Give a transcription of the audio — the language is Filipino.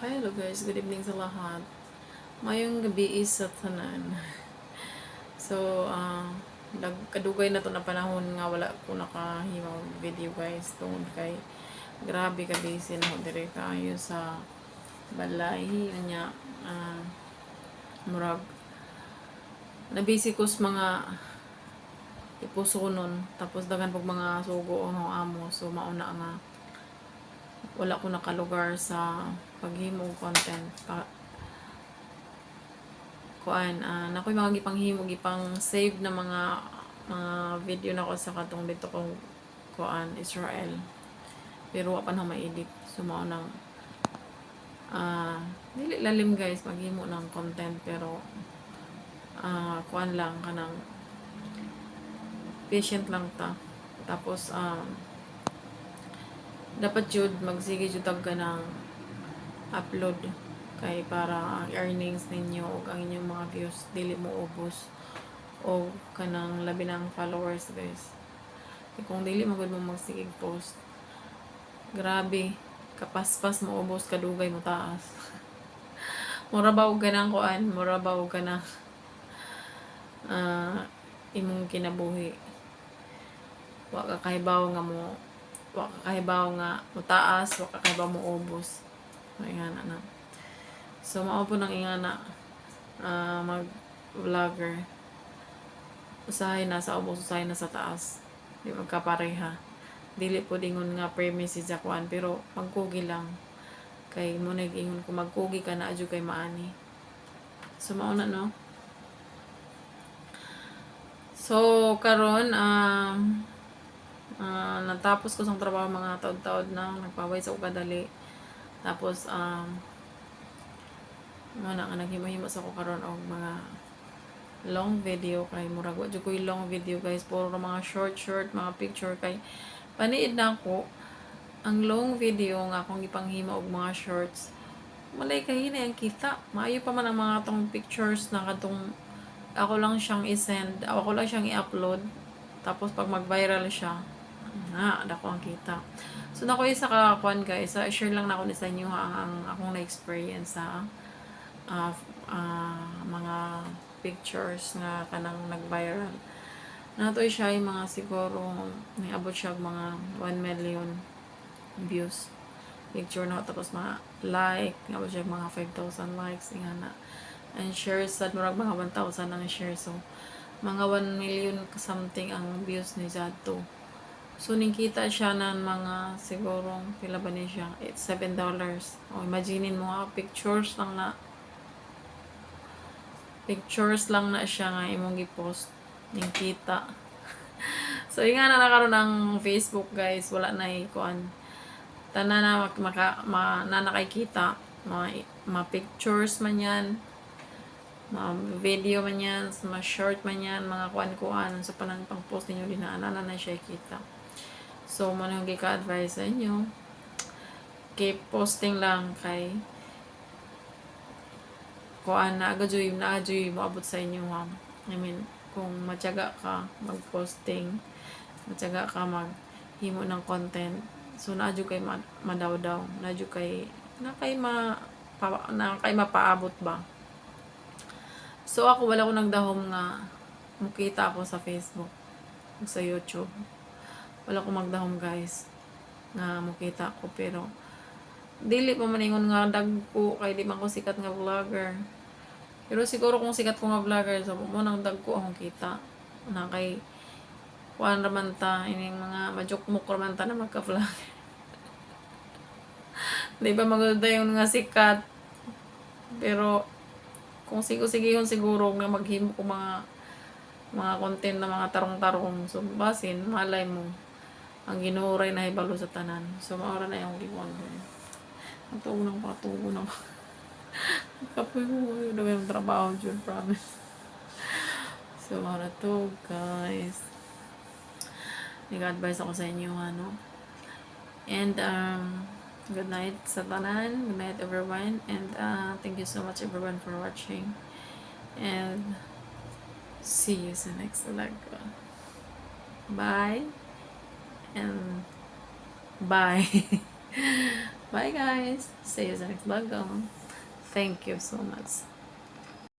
Hello guys, good evening sa lahat. Mayong gabi is sa tanan. So, ah, nagkadugay na to na panahon nga wala ko nakahimaw video guys. Tungod kay grabe ka busy na dire kayo sa balay nya ah murag na busy ko sa mga ipuso nun. Tapos dagan pag mga sugo o amo. So mauna nga wala ko nakalugar sa paghimo og content pa. Kuan ah nakoy mga gipanghimo gipang save na mga mga video na ko sa katong dito kong kuan Israel. Pero wa pa na ma-edit so mao nang ah dili lalim guys maghimo ng content pero ah kuan lang kanang patient lang ta. Tapos um dapat jud magsige jud tag ka ng upload. Kay para ang earnings ninyo ug ang inyong mga views dili mo ubos. O kanang labi ng followers guys. Kay kung dili magud mo magsigig post grabe kapaspas mo ubos kadugay mo taas. Mura ba og ganang kuan? Mura ba og kanang ah imong kinabuhi? Wa ka kahibaw nga mo wa ka kahibaw nga mo taas wa ka kahibaw mo ubos ingana na. So mao po nang ingana ah mag vlogger usahay na sa ubos usahay na sa taas. Di magkapareha. Dili po dingon nga premise sa kuan pero magkugi lang. Kay mo nag-ingon kung magkugi ka na adyo kay maani. So mao na no? So, karon um, ah natapos ko sa trabaho mga taod-taod na, nagpaway sa kadali. Tapos, um, mo na nga naghimo-himo sa ko karon og mga long video kay murag wa jud ko yung long video guys. Puro mga short short mga picture. Kay paniid na ako. Ang long video nga akong ipanghimo og mga shorts malay kahina ang kita. Maayo pa man ang mga tong pictures na kadtong ako lang siyang i-send, ako lang siyang i-upload. Tapos pag mag-viral siya, na, dako ang kita. So nako isa ka kwan guys, sa share lang na ako ni sa inyo ang, ang akong na-experience sa uh, uh, mga pictures nga kanang nag-viral. Nato siya yung mga siguro niabot siya mga 1 million views. Picture na tapos mga like, niabot siya mga 5,000 likes nga na. And shares sa murag mga 1,000 ang share so mga 1 million something ang views ni Zato so nikita siya ng mga siguro pila ba ni siya. It's 7 dollars. O imaginin mo ha pictures lang na pictures lang na siya nga imong gi-post. Nikita so yung nga na nakaroon ng Facebook guys. Wala na ikuan tanan na maka, ma, na nakikita. Mga, mga pictures man yan. Mga video man yan, mga short man yan, mga kuan-kuan. Sa panang pang-post ninyo din na na na siya kita. So, mo nang gika-advise sa inyo. Keep posting lang kay kuan na agajoy na agajoy moabot sa inyo ha. I mean, kung matyaga ka mag-posting, matyaga ka mag himo ng content, so naadyo kay ma madaw-daw, naadyo kay na kay ma pa, na kay mapaabot ba So ako wala ko nagdahom nga mukita ako sa Facebook sa YouTube. Wala ko magdahom guys. Nga mukita ko pero dili pa man ingon nga dagko kay di man ko sikat nga vlogger. Pero siguro kung sikat ko nga vlogger so mo nang dagko akong kita. Na kay kuan raman ta ining mga majukmok raman ta na magka-vlog. di ba maganda yung nga sikat? Pero kung sigo-sigihon siguro nga maghimo ko mga mga content na mga tarong-tarong. So basin malay mo ang ginuray na hibalo sa tanan so maora na yung giwan ko ang tugo ng patugo na kapoy mo yun na yung trabaho dyan promise so maora to guys nag-advise ako sa inyo ano and um Good night sa tanan. Good night everyone. And uh, thank you so much everyone for watching. And see you sa next vlog ko. Bye. And bye. Bye guys! See you next vlog. Thank you so much.